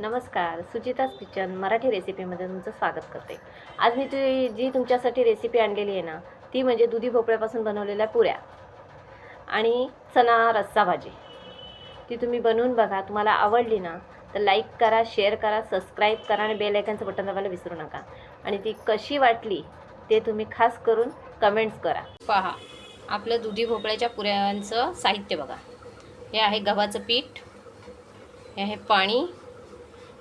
नमस्कार सुचिताज किचन मराठी रेसिपीमध्ये तुमचं स्वागत करते. आज मी ती जी तुमच्यासाठी रेसिपी आणलेली आहे ना ती म्हणजे दुधी भोपळ्यापासून बनवलेल्या पुऱ्या आणि चणा रस्सा भाजी. ती तुम्ही बनवून बघा तुम्हाला आवडली ना तर लाईक करा शेअर करा सबस्क्राईब करा आणि बेल आयकनचं बटन दाबायला विसरू नका. आणि ती कशी वाटली ते तुम्ही खास करून कमेंट्स करा. पहा आपलं दुधी भोपळ्याच्या पुऱ्यांचं साहित्य बघा. हे आहे गव्हाचं पीठ हे आहे पाणी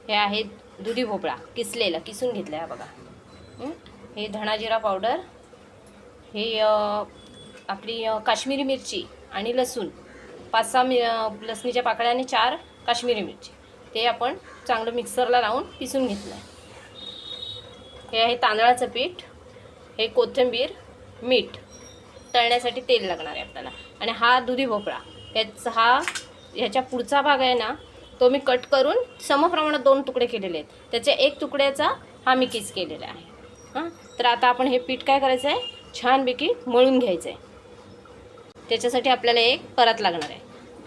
हे आहे दुधी भोपळा किसलेला किसून घेतला आहे बघा. हे? धणाजिरा पावडर हे आपली काश्मीरी मिरची आणि लसूण. पाच सहा मि लसणीच्या पाकळ्या आणि चार काश्मीरी मिरची. ते आपण चांगलं मिक्सरला लावून पिसून घेतलं आहे हे आहे तांदळाचं पीठ हे कोथिंबीर मीठ. तळण्यासाठी तेल लागणार आहे आपल्याला. आणि हा दुधी भोपळा याचा हा ह्याच्या पुढचा भाग आहे ना तो मी कट करून समप्रमाणात दोन तुकडे केलेले आहेत. त्याच्या एक तुकड्याचा हा मी किस केलेला आहे. हां? तर आता आपण हे पीठ काय करायचं आहे छानपैकी मळून घ्यायचं आहे त्याच्यासाठी आपल्याला एक परत लागणार आहे.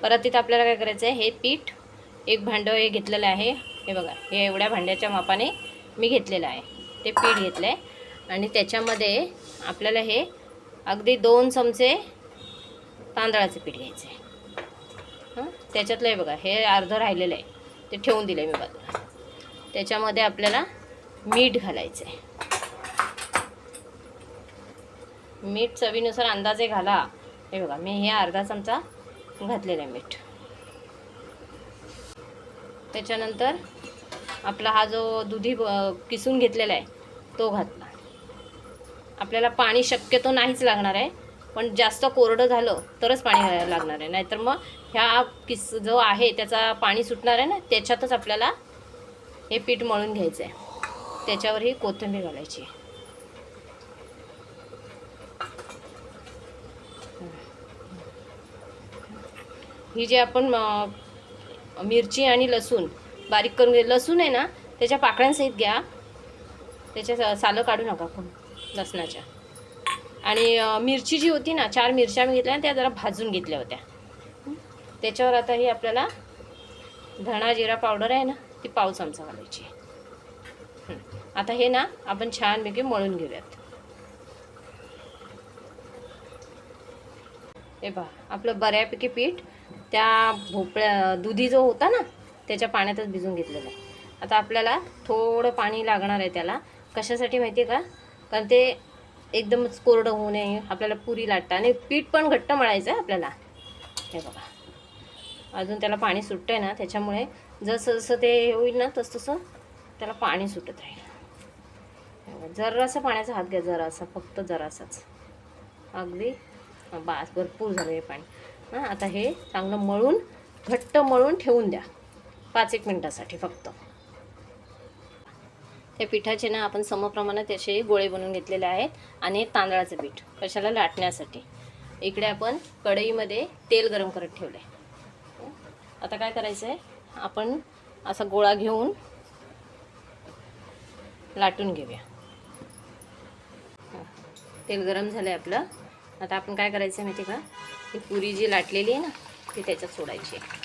परतीत आपल्याला काय करायचं आहे हे पीठ एक भांडं हे घेतलेलं आहे. हे बघा हे एवढ्या भांड्याच्या मापाने मी घेतलेलं आहे. ते पीठ घेतलं आहे आणि त्याच्यामध्ये आपल्याला हे अगदी दोन चमचे तांदळाचं पीठ घ्यायचं आहे त्याच्यातलं आहे बघा हे अर्धं राहिलेलं आहे. ते ठेवून दिलं आहे मी बाजूला त्याच्यामध्ये आपल्याला मीठ घालायचं आहे मीठ चवीनुसार अंदाजे घाला. हे बघा मी हे अर्धा चमचा घातलेला आहे मीठ. त्याच्यानंतर आपला हा जो दुधी ब- किसून घेतलेला आहे तो घातला. आपल्याला पाणी शक्यतो नाहीच लागणार आहे. पण जास्त कोरडं झालं तरच पाणी घालायला लागणार आहे. नाहीतर मग ह्या किस जो आहे त्याचा पाणी सुटणार आहे ना त्याच्यातच आपल्याला हे पीठ मळून घ्यायचं आहे त्याच्यावर ही कोथिंबीर घालायची. ही जी आपण मिरची आणि लसूण बारीक करून घे लसूण आहे ना त्याच्या पाकळ्यांसहित घ्या. त्याच्या सालं काढू नका कोण लसणाच्या. आणि मिरची जी होती ना चार मिरच्या मी घेतल्या त्या जरा भाजून घेतल्या होत्या. त्याच्यावर आता ही आपल्याला धणा जिरा पावडर आहे ना ती पाव चमचा घालायची आता हे ना आपण छानपैकी मळून घेऊयात. हे पहा आपलं बऱ्यापैकी पीठ त्या भोपळ्या दुधी जो होता ना त्याच्या पाण्यातच भिजून घेतलेलं आहे. आता आपल्याला थोडं पाणी लागणार आहे त्याला. कशासाठी माहिती आहे का? कारण ते एकदमच कोरडं होऊ नये आपल्याला पुरी लाटतं. आणि पीठ पण घट्ट मळायचं आहे आपल्याला. हे बघा. अजून त्याला पाणी सुटतं आहे ना त्याच्यामुळे जसं जसं ते होईल ना तसं तसं त्याला पाणी सुटत राहील. हे बघा, जरासा पाण्याचा हात घ्या जरासा. फक्त जरासाच. अगदी. बास भरपूर झालं हे पाणी. हां आता हे चांगलं मळून घट्ट मळून ठेवून द्या. पाच एक मिनटासाठी फक्त. त्या पिठाचे ना आपण समप्रमाणात त्याचे गोळे बनवून घेतलेले आहेत आणि तांदळाचं पीठ. कशाला लाटण्यासाठी. इकडे आपण कढईमध्ये तेल गरम करत ठेवलं आहे आता काय करायचं आहे आपण असा गोळा घेऊन लाटून घेऊया. तेल गरम झालं आहे आपलं. आता आपण काय करायचं आहे माहिती आहे का? ही पुरी जी लाटलेली आहे ना ती त्याच्यात सोडायची आहे.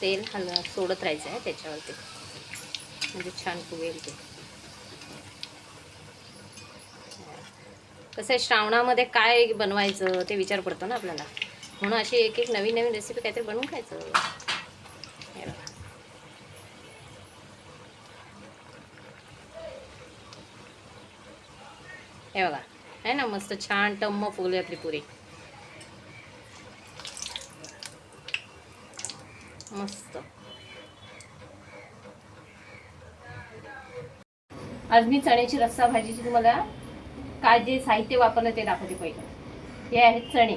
तेल हल सोडत राहायचं आहे त्याच्यावरती. म्हणजे छान फुगेल ते. कसं आहे श्रावणामध्ये काय बनवायचं ते विचार पडतो ना आपल्याला. म्हणून अशी एक एक नवीन नवीन रेसिपी काहीतरी बनवून खायचं. हे बघा. हे बघा. आहे ना मस्त छान टम्म फुगली आपली पुरी. मस्त. आज मी चण्याची रस्सा भाजीची तुम्हाला काय जे साहित्य वापरलं ते दाखवते पहिलं. हे आहेत चणे.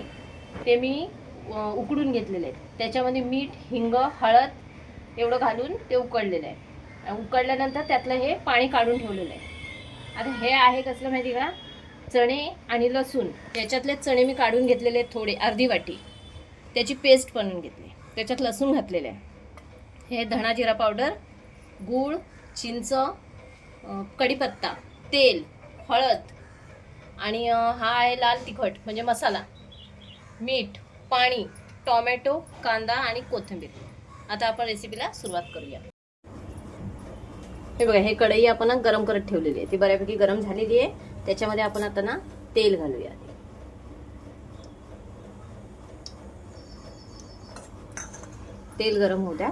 ते मी उकडून घेतलेले आहेत. त्याच्यामध्ये मीठ हिंग हळद एवढं घालून ते उकडलेलं आहे. उकडल्यानंतर त्यातलं हे पाणी काढून ठेवलेलं आहे. आता हे आहे कसलं माहिती का? चणे आणि लसूण. याच्यातले चणे मी काढून घेतलेले आहेत थोडे अर्धी वाटी. त्याची पेस्ट बनवून घेतली. त्याच्यात लसूण घातलेलं आहे. हे धणा जिरा पावडर गूळ चिंच कढीपत्ता तेल हळद आणि हा आहे लाल तिखट म्हणजे मसाला मीठ पाणी टोमॅटो कांदा आणि कोथिंबीर. आता आपण रेसिपीला सुरुवात करूया. हे बघा हे कढई आपण गरम करत ठेवलेली आहे. ती बऱ्यापैकी गरम झालेली आहे. त्याच्यामध्ये आपण आता ना तेल घालूया. तेल गरम होऊ द्या.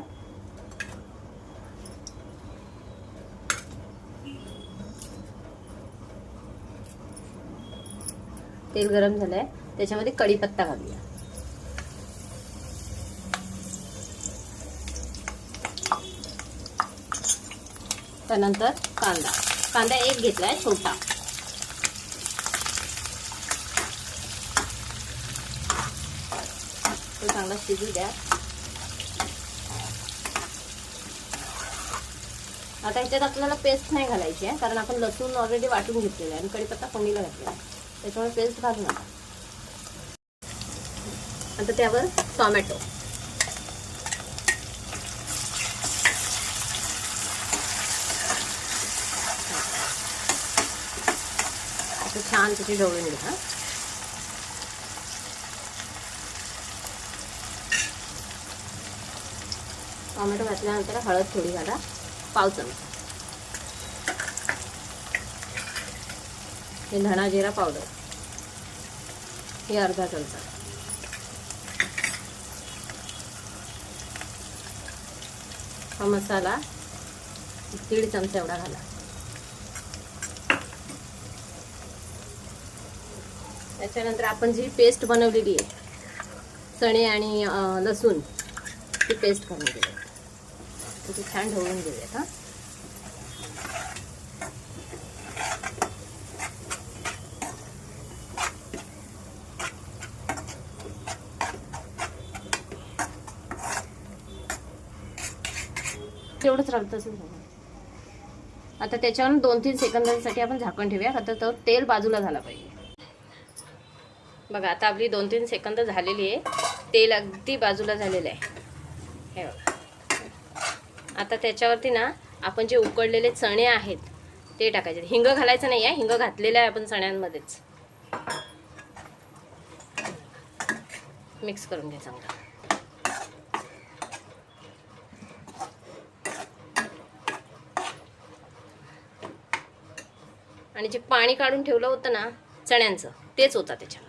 तेल गरम झालंय. त्याच्यामध्ये कढीपत्ता घालूया. त्यानंतर कांदा. कांदा एक घेतलाय छोटा. तो चांगला शिजू द्या. आता ह्याच्यात आपल्याला पेस्ट नाही घालायची आहे कारण आपण लसूण ऑलरेडी वाटून घेतलेलं आहे आणि कढीपत्ता फोडणीला घातलेला आहे. त्याच्यामुळे पेस्ट घालू नका. आता त्यावर टोमॅटो असं छान त्याची ढवळून घ्या हा. टोमॅटो घातल्यानंतर हळद थोडी घाला. पाव चमचा हे धणा जिरा पावडर हे अर्धा चमचा. हा मसाला दीड चमचा एवढा घाला. त्याच्यानंतर आपण जी पेस्ट बनवलेली आहे चणे आणि लसूण ती पेस्ट करून दिली ती छान ढवळून घेऊयात हा तेवढंच राहतं असेल आता त्याच्यावर दोन तीन सेकंदांसाठी आपण झाकण ठेवूया आता तो तेल बाजूला झाला पाहिजे. बघा आता आपली दोन तीन सेकंद झालेली आहे. तेल अगदी बाजूला झालेलं आहे. हे बघा. आता त्याच्यावरती ना आपण जे उकडलेले चणे आहेत ते टाकायचे. हिंग घालायचं नाही आहे हिंग घातलेलं आहे आपण चण्यांमध्येच. मिक्स करून घ्या चांगलं. आणि जे पाणी काढून ठेवलं होतं ना चण्यांचं तेच होता त्याच्यामध्ये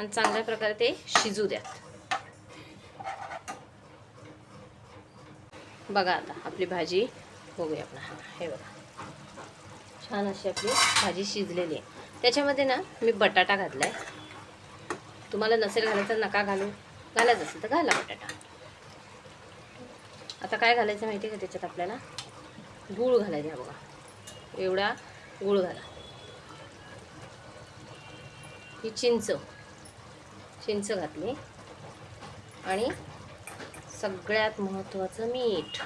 आणि चांगल्या प्रकारे ते शिजू द्यात. बघा आता आपली भाजी बघूया आपण. हा हे बघा. छान अशी आपली भाजी शिजलेली आहे. त्याच्यामध्ये ना मी बटाटा घातलाय. तुम्हाला नसेल घालायचं नका घालू. घालायचं असेल तर घाला बटाटा. आता काय घालायचं माहिती आहे का त्याच्यात आपल्याला? गूळ घालायचा बघा. एवढा गूळ घाला. ही चिंच. चिंच घातली. आणि सगळ्यात महत्त्वाचं मीठ.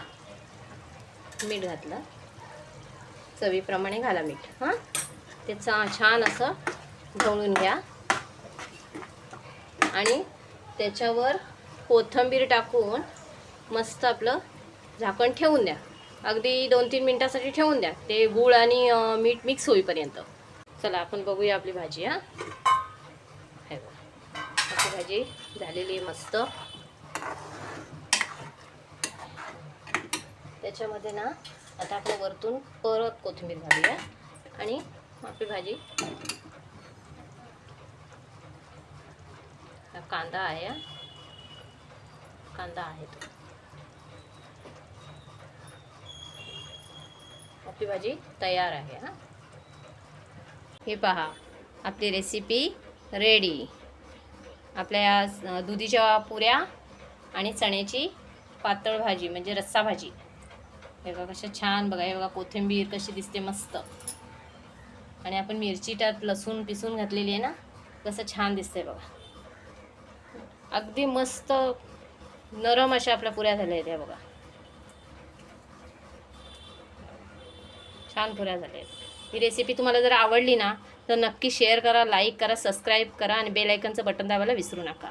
मीठ घातलं. चवीप्रमाणे घाला मीठ. हां? ते चा छान असं ढवळून घ्या. आणि त्याच्यावर कोथिंबीर टाकून मस्त आपलं झाकण ठेवून द्या. अगदी दोन तीन मिनटासाठी ठेवून द्या. ते गूळ आणि मीठ मिक्स होईपर्यंत. चला आपण बघूया आपली भाजी हां. भाजी झालेली आहे मस्त. त्याच्यामध्ये ना आता आपण वरतून परत कोथिंबीर घालूया. आणि आपली भाजी. कांदा आहे कांदा आहे तो. आपली भाजी तयार आहे हा. हे पहा आपली रेसिपी रेडी आपल्या या दुधीच्या पुऱ्या आणि चण्याची पातळ भाजी म्हणजे रस्सा भाजी. हे बघा कशा छान बघा हे बघा कोथिंबीर कशी दिसते मस्त. आणि आपण मिरची त्यात लसूण पिसून घातलेली आहे ना कसं छान दिसतंय बघा. अगदी मस्त नरम अशा आपल्या पुऱ्या झाल्या आहेत या बघा. छान पुऱ्या झाल्या आहेत. ही रेसिपी तुम्हाला जर आवडली ना तर नक्की शेअर करा लाईक करा सबस्क्राईब करा आणि बेल आयकनचं बटन दाबायला विसरू नका.